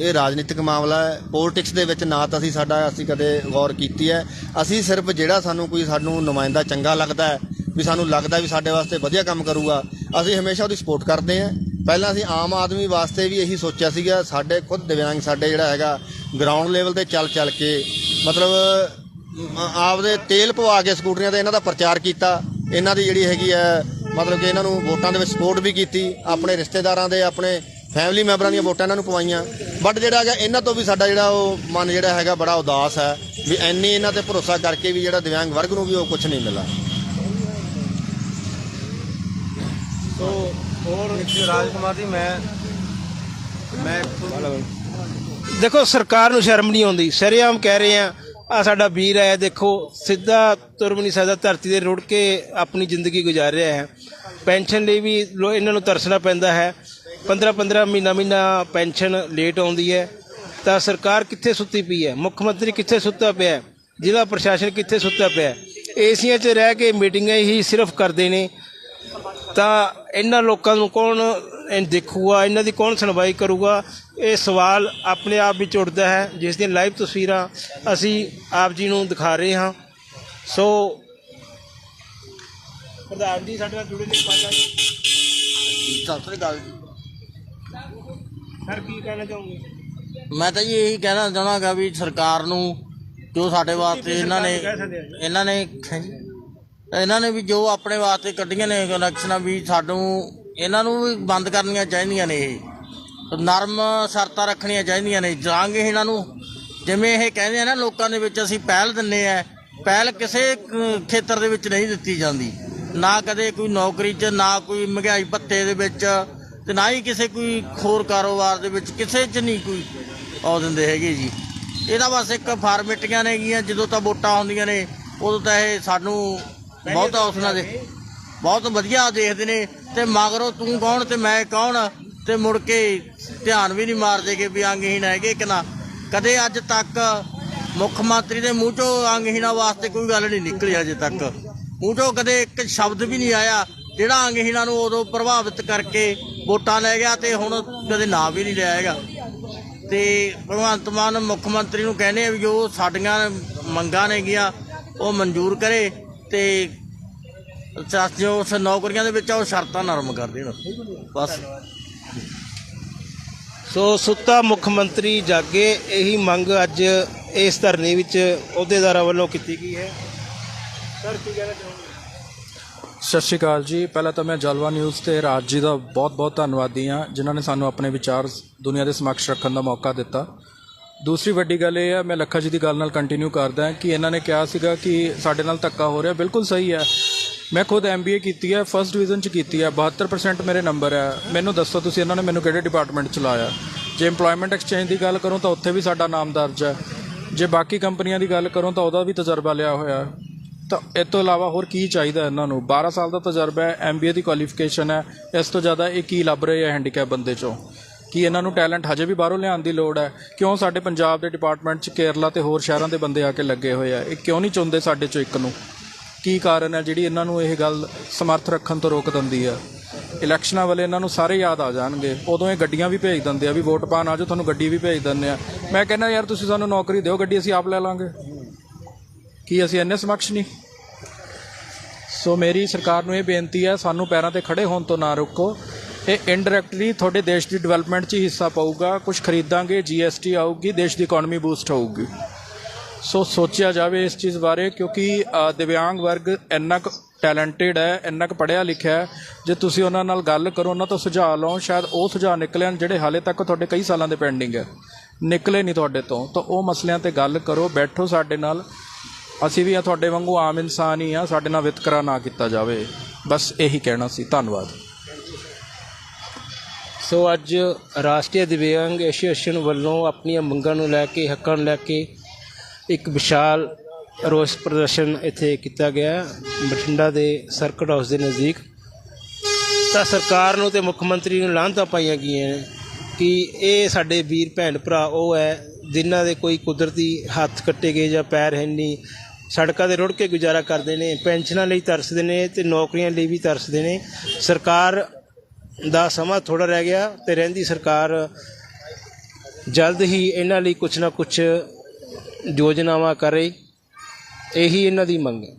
ਇਹ ਰਾਜਨੀਤਿਕ ਮਾਮਲਾ ਹੈ। ਪੋਲਿਟਿਕਸ ਦੇ ਵਿੱਚ ਨਾ ਤਾਂ ਅਸੀਂ ਸਾਡਾ ਅਸੀਂ ਕਦੇ ਗੌਰ ਕੀਤੀ ਹੈ। ਅਸੀਂ ਸਿਰਫ ਜਿਹੜਾ ਸਾਨੂੰ ਕੋਈ ਸਾਨੂੰ ਨੁਮਾਇੰਦਾ ਚੰਗਾ ਲੱਗਦਾ ਹੈ ਵੀ ਸਾਨੂੰ ਲੱਗਦਾ ਵੀ ਸਾਡੇ ਵਾਸਤੇ ਵਧੀਆ ਕੰਮ ਕਰੂਗਾ ਅਸੀਂ ਹਮੇਸ਼ਾ ਉਹਦੀ ਸਪੋਰਟ ਕਰਦੇ ਹਾਂ। ਪਹਿਲਾਂ ਅਸੀਂ ਆਮ ਆਦਮੀ ਵਾਸਤੇ ਵੀ ਇਹੀ ਸੋਚਿਆ ਸੀਗਾ, ਸਾਡੇ ਖੁਦ ਦਿਵਿਆਂਗ ਸਾਡੇ ਜਿਹੜਾ ਹੈਗਾ ਗਰਾਊਂਡ ਲੈਵਲ ਤੇ ਚੱਲ ਚੱਲ ਕੇ, ਮਤਲਬ ਆਪਦੇ ਤੇਲ ਪਵਾ ਕੇ ਸਕੂਟਰੀਆਂ ਤੇ ਇਹਨਾਂ ਦਾ ਪ੍ਰਚਾਰ ਕੀਤਾ, ਇਹਨਾਂ ਦੀ ਜਿਹੜੀ ਹੈਗੀ ਹੈ, ਮਤਲਬ ਕਿ ਇਹਨਾਂ ਨੂੰ ਵੋਟਾਂ ਦੇ ਵਿੱਚ ਸਪੋਰਟ ਵੀ ਕੀਤੀ, ਆਪਣੇ ਰਿਸ਼ਤੇਦਾਰਾਂ ਦੇ, ਆਪਣੇ ਫੈਮਿਲੀ ਮੈਂਬਰਾਂ ਦੀਆਂ ਵੋਟਾਂ ਇਹਨਾਂ ਨੂੰ ਪਵਾਈਆਂ ਬਟ ਜਿਹੜਾ ਹੈਗਾ ਇਹਨਾਂ ਤੋਂ ਵੀ ਸਾਡਾ ਜਿਹੜਾ ਉਹ ਮਨ ਜਿਹੜਾ ਹੈਗਾ ਬੜਾ ਉਦਾਸ ਹੈ, ਵੀ ਐਨੀ ਇਹਨਾਂ ਤੇ ਭਰੋਸਾ ਕਰਕੇ ਵੀ ਜਿਹੜਾ ਦਿਵਿਆਂਗ ਵਰਗ ਨੂੰ ਵੀ ਉਹ ਕੁਝ ਨਹੀਂ ਮਿਲਾ ਸੋ ਹੋਰ ਰਾਜਕੁਮਾਰ ਜੀ ਮੈਂ ਮੈਂ ਦੇਖੋ ਸਰਕਾਰ ਨੂੰ ਸ਼ਰਮ ਨਹੀਂ ਆਉਂਦੀ। ਸ਼ਰੇਆਮ ਕਹਿ ਰਹੇ ਆ ਆ ਸਾਡਾ ਵੀਰ ਹੈ ਦੇਖੋ ਸਿੱਧਾ ਤੁਰ ਵੀ ਨਹੀਂ ਸਕਦਾ ਧਰਤੀ ਦੇ ਰੁੜ ਕੇ ਆਪਣੀ ਜ਼ਿੰਦਗੀ ਗੁਜ਼ਾਰ ਰਿਹਾ ਹੈ। ਪੈਨਸ਼ਨ ਲਈ ਵੀ ਲੋ- ਇਹਨਾਂ ਨੂੰ ਤਰਸਣਾ ਪੈਂਦਾ ਹੈ। 15 15 ਮਹੀਨਾ ਮਹੀਨਾ ਪੈਨਸ਼ਨ ਲੇਟ ਆਉਂਦੀ ਹੈ। ਤਾਂ ਸਰਕਾਰ ਕਿੱਥੇ ਸੁੱਤੀ ਪਈ ਹੈ? ਮੁੱਖ ਮੰਤਰੀ ਕਿੱਥੇ ਸੁੱਤਾ ਪਿਆ ਹੈ? ਜ਼ਿਲ੍ਹਾ ਪ੍ਰਸ਼ਾਸਨ ਕਿੱਥੇ ਸੁੱਤਾ ਪਿਆ ਹੈ? ਏਸੀਆਂ 'ਚ ਰਹਿ ਕੇ ਮੀਟਿੰਗਾਂ ਹੀ ਸਿਰਫ ਕਰਦੇ ਨੇ। ਤਾਂ ਇਹਨਾਂ ਲੋਕਾਂ ਨੂੰ ਕੌਣ ਇਹ ਦੇਖੂਗਾ ਇਹਨਾਂ ਦੀ ਕੌਣ ਸੁਣਵਾਈ ਕਰੂਗਾ? ਇਹ ਸਵਾਲ ਆਪਣੇ ਆਪ ਵਿੱਚ ਉੱਠਦਾ ਹੈ। ਜਿਸ ਦੀਆਂ ਲਾਈਵ ਤਸਵੀਰਾਂ ਅਸੀਂ ਆਪ ਜੀ ਨੂੰ ਦਿਖਾ ਰਹੇ ਹਾਂ। ਸੋ ਪ੍ਰਧਾਨ ਜੀ ਸਾਡੇ ਨਾਲ ਜੁੜੇ ਨੇ ਪਾਲਾ ਜੀ ਸਤਿ ਜੀ। ਸਰ ਕੀ ਕਹਿਣਾ ਚਾਹੋਗੇ? ਮੈਂ ਤਾਂ ਜੀ ਇਹੀ ਕਹਿਣਾ ਚਾਹਣਾਗਾ ਵੀ ਸਰਕਾਰ ਨੂੰ ਜੋ ਸਾਡੇ ਵਾਸਤੇ ਇਹਨਾਂ ਨੇ ਇਹਨਾਂ ਨੇ ਇਹਨਾਂ ਨੇ ਵੀ ਜੋ ਆਪਣੇ ਵਾਸਤੇ ਕੱਢੀਆਂ ਨੇ ਕਨੈਕਸ਼ਨਾਂ ਵੀ ਸਾਨੂੰ, ਇਹਨਾਂ ਨੂੰ ਵੀ ਬੰਦ ਕਰਨੀਆਂ ਚਾਹੀਦੀਆਂ ਨੇ ਇਹ। ਨਰਮ ਸ਼ਰਤਾਂ ਰੱਖਣੀਆਂ ਚਾਹੀਦੀਆਂ ਨੇ ਜਾਂਗੇ ਇਹਨਾਂ ਨੂੰ। ਜਿਵੇਂ ਇਹ ਕਹਿੰਦੇ ਆ ਨਾ, ਲੋਕਾਂ ਦੇ ਵਿੱਚ ਅਸੀਂ ਪਹਿਲ ਦਿੰਨੇ ਆ, ਪਹਿਲ ਕਿਸੇ ਖੇਤਰ ਦੇ ਵਿੱਚ ਨਹੀਂ ਦਿੱਤੀ ਜਾਂਦੀ। ਨਾ ਕਦੇ ਕੋਈ ਨੌਕਰੀ 'ਚ, ਨਾ ਕੋਈ ਮਹਿੰਗਾਈ ਭੱਤੇ ਦੇ ਵਿੱਚ, ਤੇ ਨਾ ਹੀ ਕਿਸੇ ਕੋਈ ਹੋਰ ਕਾਰੋਬਾਰ ਦੇ ਵਿੱਚ, ਕਿਸੇ 'ਚ ਨਹੀਂ ਕੋਈ ਉਹ ਦਿੰਦੇ ਹੈਗੇ ਜੀ। ਇਹਦਾ ਬਸ ਇੱਕ ਫਾਰਮੈਟੀਆਂ ਨੇਗੀਆਂ, ਜਦੋਂ ਤਾਂ ਵੋਟਾਂ ਆਉਂਦੀਆਂ ਨੇ, ਉਦੋਂ ਤਾਂ ਇਹ ਸਾਨੂੰ ਬਹੁਤ ਉਸਨਾ ਦੇ ਬਹੁਤ ਵਧੀਆ ਦੇਖਦੇ ਨੇ ਤੇ ਮਗਰੋਂ ਤੂੰ ਕੌਣ ਤੇ ਮੈਂ ਕੌਣ ਤੇ ਮੁੜ ਕੇ ਧਿਆਨ ਵੀ ਨਹੀਂ ਮਾਰਦੇ ਕਿ ਵੀ ਅੰਗਹੀਣ ਹੈਗੇ ਕਿ ਨਾ। ਕਦੇ ਅੱਜ ਤੱਕ ਮੁੱਖ ਮੰਤਰੀ ਦੇ ਮੂੰਹ ਚੋਂ ਅੰਗਹੀਣਾਂ ਵਾਸਤੇ ਕੋਈ ਗੱਲ ਨਹੀਂ ਨਿਕਲੀ ਅਜੇ ਤੱਕ। ਮੂੰਹ ਚੋਂ ਕਦੇ ਇੱਕ ਸ਼ਬਦ ਵੀ ਨਹੀਂ ਆਇਆ। ਜਿਹੜਾ ਅੰਗਹੀਣਾਂ ਨੂੰ ਉਦੋਂ ਪ੍ਰਭਾਵਿਤ ਕਰਕੇ ਵੋਟਾਂ ਲੈ ਗਿਆ ਤੇ ਹੁਣ ਕਦੇ ਨਾਂ ਵੀ ਨਹੀਂ ਲਿਆ ਹੈਗਾ। ਤੇ ਭਗਵੰਤ ਮਾਨ ਮੁੱਖ ਮੰਤਰੀ ਨੂੰ ਕਹਿੰਦੇ ਆ ਵੀ ਜੋ ਸਾਡੀਆਂ ਮੰਗਾਂ ਨੇਗੀਆਂ ਉਹ ਮਨਜ਼ੂਰ ਕਰੇ ਤੇ ਸੱਚ ਜੋ ਉਸ ਨੌਕਰੀਆਂ ਦੇ ਵਿੱਚ ਆ ਉਹ ਸ਼ਰਤਾਂ ਨਰਮ ਕਰ ਦੇਣ ਬਸ। ਸੋ ਸੁੱਤਾ ਮੁੱਖ ਮੰਤਰੀ ਜਾਗੇ ਇਹੀ ਮੰਗ ਅੱਜ ਇਸ ਧਰਨੇ ਵਿੱਚ ਅਹੁਦੇਦਾਰਾਂ ਵੱਲੋਂ ਕੀਤੀ ਗਈ ਹੈ। ਸਰ ਕੀ ਕਹਿਣਾ ਚਾਹੋਗੇ? ਸਤਿ ਸ਼੍ਰੀ ਅਕਾਲ ਜੀ। ਪਹਿਲਾਂ ਤਾਂ ਮੈਂ ਜਲਵਾ ਨਿਊਜ਼ ਤੇ ਰਾਜ ਜੀ ਦਾ ਬਹੁਤ-ਬਹੁਤ ਧੰਨਵਾਦੀ ਹਾਂ ਜਿਨ੍ਹਾਂ ਨੇ ਸਾਨੂੰ ਆਪਣੇ ਵਿਚਾਰ ਦੁਨੀਆ ਦੇ ਸਮਕਸ਼ ਰੱਖਣ ਦਾ ਮੌਕਾ ਦਿੱਤਾ। ਦੂਸਰੀ ਵੱਡੀ ਗੱਲ ਇਹ ਹੈ ਮੈਂ ਲੱਖਾ ਜੀ ਦੀ ਗੱਲ ਨਾਲ ਕੰਟੀਨਿਊ ਕਰਦਾ ਕਿ ਇਹਨਾਂ ਨੇ ਕਿਹਾ ਸੀਗਾ ਕਿ ਸਾਡੇ ਨਾਲ ਧੱਕਾ ਹੋ ਰਿਹਾ ਬਿਲਕੁਲ ਸਹੀ ਹੈ। ਮੈਂ ਖੁਦ ਐਮਬੀਏ ਕੀਤੀ ਹੈ ਫਰਸਟ ਡਿਵੀਜ਼ਨ ਚ ਕੀਤੀ ਹੈ 72% ਮੇਰੇ ਨੰਬਰ ਹੈ। ਮੈਨੂੰ ਦੱਸੋ ਤੁਸੀਂ ਇਹਨਾਂ ਨੇ ਮੈਨੂੰ ਕਿਹੜੇ ਡਿਪਾਰਟਮੈਂਟ ਚ ਲਾਇਆ? ਜੇ EMPLOYMENT ਐਕਸਚੇਂਜ ਦੀ ਗੱਲ ਕਰੂੰ ਤਾਂ ਉੱਥੇ ਵੀ ਸਾਡਾ ਨਾਮ ਦਰਜ ਹੈ। ਜੇ ਬਾਕੀ ਕੰਪਨੀਆਂ ਦੀ ਗੱਲ ਕਰੂੰ ਤਾਂ ਉਹਦਾ ਵੀ ਤਜਰਬਾ ਲਿਆ ਹੋਇਆ ਤਾਂ ਇਸ ਤੋਂ ਇਲਾਵਾ ਹੋਰ ਕੀ ਚਾਹੀਦਾ ਇਹਨਾਂ ਨੂੰ? 12 ਸਾਲ ਦਾ ਤਜਰਬਾ ਹੈ ਐਮਬੀਏ ਦੀ ਕੁਆਲੀਫਿਕੇਸ਼ਨ ਹੈ। ਇਸ ਤੋਂ ਜ਼ਿਆਦਾ ਇਹ ਕੀ ਲੱਭ ਰਹੇ ਆ ਹੈਂਡੀਕੈਪ ਬੰਦੇ ਚੋਂ? ਕਿ ਇਹਨਾਂ ਨੂੰ ਟੈਲੈਂਟ ਹਜੇ ਵੀ ਬਾਹਰੋਂ ਲਿਆਉਣ ਦੀ ਲੋੜ ਹੈ? ਕਿਉਂ ਸਾਡੇ ਪੰਜਾਬ ਦੇ ਡਿਪਾਰਟਮੈਂਟ 'ਚ ਕੇਰਲਾ ਤੇ ਹੋਰ ਸ਼ਹਿਰਾਂ ਦੇ ਬੰਦੇ ਆ ਕੇ ਲੱਗੇ ਹੋਏ ਆ? ਇਹ ਕਿਉਂ ਨਹੀਂ ਚੁਣਦੇ ਸਾਡੇ ਚੋਂ ਇੱਕ ਨੂੰ? ਕੀ ਕਾਰਨ ਹੈ ਜਿਹੜੀ ਇਹਨਾਂ ਨੂੰ ਇਹ ਗੱਲ ਸਮਰਥ ਰੱਖਣ ਤੋਂ ਰੋਕ ਦਿੰਦੀ ਆ ਇਲੈਕਸ਼ਨਾਂ ਵੇਲੇ ਇਹਨਾਂ ਨੂੰ ਸਾਰੇ ਯਾਦ ਆ ਜਾਣਗੇ। ਉਦੋਂ ਇਹ ਗੱਡੀਆਂ ਵੀ ਭੇਜ ਦਿੰਦੇ ਆ ਵੀ ਵੋਟ ਪਾਣ ਆਜੋ, ਤੁਹਾਨੂੰ ਗੱਡੀ ਵੀ ਭੇਜ ਦਿੰਦੇ ਆ। ਮੈਂ ਕਹਿੰਦਾ ਯਾਰ ਤੁਸੀਂ ਸਾਨੂੰ ਨੌਕਰੀ ਦਿਓ, ਗੱਡੀ ਅਸੀਂ ਆਪ ਲੈ ਲਾਂਗੇ। ਕੀ ਅਸੀਂ ਇੰਨੇ ਸਮਕਸ਼ ਨਹੀਂ? ਸੋ ਮੇਰੀ ਸਰਕਾਰ ਨੂੰ ਇਹ ਬੇਨਤੀ ਹੈ, ਸਾਨੂੰ ਪੈਰਾਂ ਤੇ ਖੜੇ ਹੋਣ ਤੋਂ ਨਾ ਰੋਕੋ। ਇਹ ਇਨਡਾਇਰੈਕਟਲੀ ਤੁਹਾਡੇ ਦੇਸ਼ ਦੀ ਡਿਵੈਲਪਮੈਂਟ 'ਚ ਹੀ ਹਿੱਸਾ ਪਾਊਗਾ। ਕੁਝ ਖਰੀਦਾਂਗੇ ਜੀਐਸਟੀ ਆਊਗੀ, ਦੇਸ਼ ਦੀ ਇਕਨੋਮੀ ਬੂਸਟ ਹੋਊਗੀ। ਸੋ ਸੋਚਿਆ ਜਾਵੇ ਇਸ ਚੀਜ਼ ਬਾਰੇ, ਕਿਉਂਕਿ ਦਿਵਿਆਂਗ ਵਰਗ ਇੰਨਾ ਕੁ ਟੈਲੈਂਟਡ ਹੈ, ਇੰਨਾ ਕੁ ਪੜ੍ਹਿਆ ਲਿਖਿਆ ਹੈ, ਜੇ ਤੁਸੀਂ ਉਹਨਾਂ ਨਾਲ ਗੱਲ ਕਰੋ, ਉਹਨਾਂ ਤੋਂ ਸੁਝਾਅ ਲਓ, ਸ਼ਾਇਦ ਉਹ ਸੁਝਾਅ ਨਿਕਲਣ ਜਿਹੜੇ ਹਾਲੇ ਤੱਕ ਤੁਹਾਡੇ ਕਈ ਸਾਲਾਂ ਦੇ ਪੈਂਡਿੰਗ ਹੈ, ਨਿਕਲੇ ਨਹੀਂ ਤੁਹਾਡੇ ਤੋਂ, ਤਾਂ ਉਹ ਮਸਲਿਆਂ ਤੇ ਗੱਲ ਕਰੋ, ਬੈਠੋ ਸਾਡੇ ਨਾਲ, ਅਸੀਂ ਵੀ ਆ ਤੁਹਾਡੇ ਵਾਂਗੂ ਆਮ ਇਨਸਾਨ ਹੀ ਆ, ਸਾਡੇ ਨਾਲ ਵਿਤਕਰਾ ਨਾ ਕੀਤਾ ਜਾਵੇ, ਬਸ ਇਹੀ ਕਹਿਣਾ ਸੀ, ਧੰਨਵਾਦ। ਸੋ ਅੱਜ ਰਾਸ਼ਟਰੀ ਦਿਵਿਆਂਗ ਐਸੋਸੀਏਸ਼ਨ ਵੱਲੋਂ ਆਪਣੀਆਂ ਮੰਗਾਂ ਨੂੰ ਲੈ ਕੇ, ਹੱਕਾਂ ਨੂੰ ਲੈ ਕੇ ਇੱਕ ਵਿਸ਼ਾਲ ਰੋਸ ਪ੍ਰਦਰਸ਼ਨ ਇੱਥੇ ਕੀਤਾ ਗਿਆ ਬਠਿੰਡਾ ਦੇ ਸਰਕਟ ਹਾਊਸ ਦੇ ਨਜ਼ਦੀਕ। ਤਾਂ ਸਰਕਾਰ ਨੂੰ ਤੇ ਮੁੱਖ ਮੰਤਰੀ ਨੂੰ ਲਾਹਨਤਾਂ ਪਾਈਆਂ ਗਈਆਂ ਨੇ ਕਿ ਇਹ ਸਾਡੇ ਵੀਰ ਭੈਣ ਭਰਾ ਉਹ ਹੈ, ਜਿਨ੍ਹਾਂ ਦੇ ਕੋਈ ਕੁਦਰਤੀ ਹੱਥ ਕੱਟੇ ਗਏ ਜਾਂ ਪੈਰ ਹੈ ਨਹੀਂ। ਸੜਕਾਂ ਤੇ ਰੁੜ ਕੇ ਗੁਜ਼ਾਰਾ ਕਰਦੇ ਨੇ, ਪੈਨਸ਼ਨਾਂ ਲਈ ਤਰਸਦੇ ਨੇ ਤੇ ਨੌਕਰੀਆਂ ਲਈ ਵੀ ਤਰਸਦੇ ਨੇ। ਸਰਕਾਰ ਦਾ ਸਮਾਂ ਥੋੜਾ ਰਹਿ ਗਿਆ ਤੇ ਰਹਿੰਦੀ ਸਰਕਾਰ ਜਲਦ ਹੀ ਇਹਨਾਂ ਲਈ ਕੁਝ ਨਾ ਕੁਝ ਯੋਜਨਾਵਾਂ ਕਰੇ ਇਹੀ ਇਹਨਾਂ ਦੀ ਮੰਗ ਹੈ।